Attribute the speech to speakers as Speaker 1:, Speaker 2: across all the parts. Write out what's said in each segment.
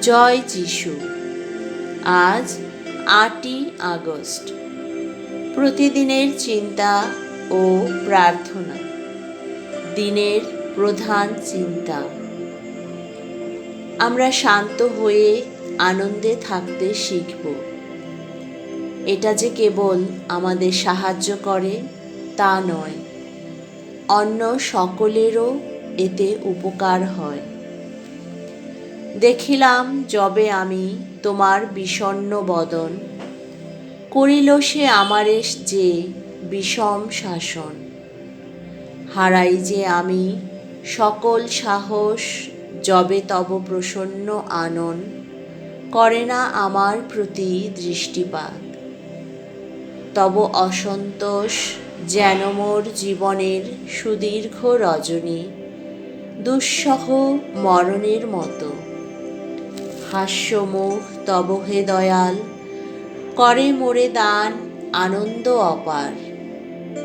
Speaker 1: জয় যিশু। আজ আটই আগস্ট। প্রতিদিনের চিন্তা ও প্রার্থনা। দিনের প্রধান চিন্তা। আমরা শান্ত হয়ে আনন্দে থাকতে শিখব। এটা যে কেবল আমাদের সাহায্য করে, তা নয়। অন্য সকলেরও এতে উপকার হয়। দেখিলাম যবে আমি তোমার বিষণ্ণ বদন। করিল সে আমারে যে বিষম শাসন। হারাই যে আমি সকল সাহস যবে তব প্রসন্ন আনন, করে না আমার প্রতি দৃষ্টিপাত। তব অসন্তোষ যেন মোর জীবনের সুদীর্ঘ রজনী, দুঃসহ মরণের মতো। হাস্যমুখ তব হে দয়াল। করে মোরে দান, আনন্দ অপার।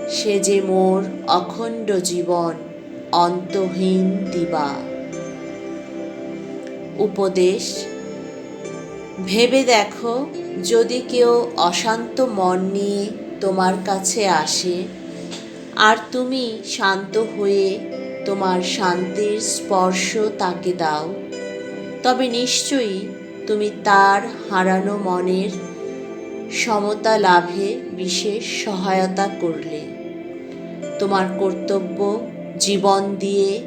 Speaker 1: সে যে মোর অখণ্ড জীবন, অন্তহীন দিবা। উপদেশ, ভেবে দেখো, যদি কেউ অশান্ত মন নিয়ে তোমার কাছে আসে, আর তুমি শান্ত হয়ে তোমার শান্তির স্পর্শ তাকে দাও। তবে নিশ্চয়ই তুমি তার হারানো মনের সমতা লাভে বিশেষ সহায়তা করলে। তোমার কর্তব্য জীবন দিয়ে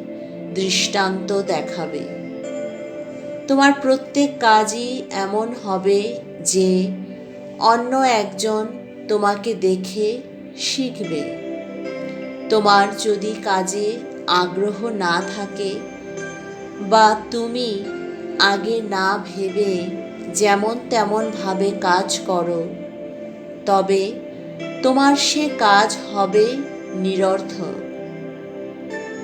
Speaker 1: দৃষ্টান্ত দেখাবে। তোমার প্রত্যেক কাজই এমন হবে যে অন্য একজন তোমাকে দেখে শিখবে। তোমার যদি কাজে আগ্রহ না থাকে বা তুমি আগে না ভেবে যেমন তেমন ভাবে কাজ করো। তবে তোমার সে কাজ হবে নিরর্থক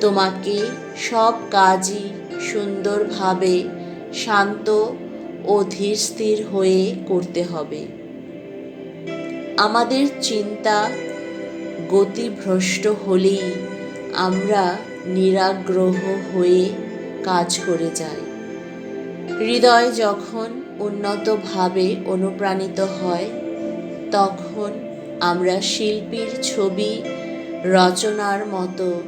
Speaker 1: তোমাকে সব কাজই সুন্দরভাবে শান্ত ও ধীর স্থির হয়ে করতে হবে। আমাদের চিন্তা গতিভ্রষ্ট হলেই আমরা নিরাগ্রহ হয়ে কাজ করে যাই। হৃদয় যখন উন্নতভাবে অনুপ্রাণিত হয়, তখন আমরা শিল্পীর ছবি, রচনার মতো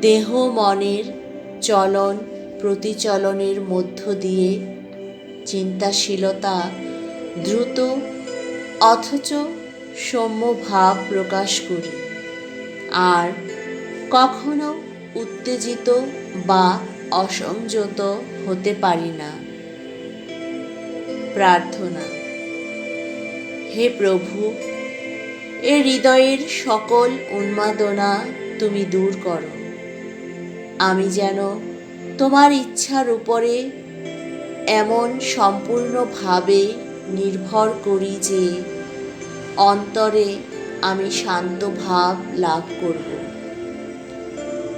Speaker 1: দেহ মনের চলন প্রতিচলনের মধ্য দিয়ে চিন্তাশীলতা দ্রুত অথচ সৌম্য ভাব প্রকাশ করি। আর কখনো উত্তেজিত বা অসংযত হতে পারি না। প্রার্থনা, হে প্রভু, এ হৃদয়ের সকল উন্মাদনা তুমি দূর করো। আমি যেন তোমার ইচ্ছার উপরে এমন সম্পূর্ণভাবে নির্ভর করি যে অন্তরে আমি শান্ত ভাব লাভ করব।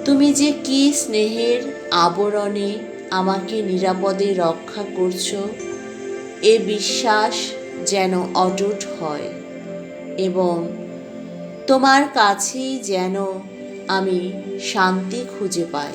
Speaker 1: তুমি যে কি স্নেহের আবরণে আমাকে নিরাপদে রক্ষা করছ, এ বিশ্বাস যেন অটুট হয় এবং তোমার কাছেই যেন আমি শান্তি খুঁজে পাই।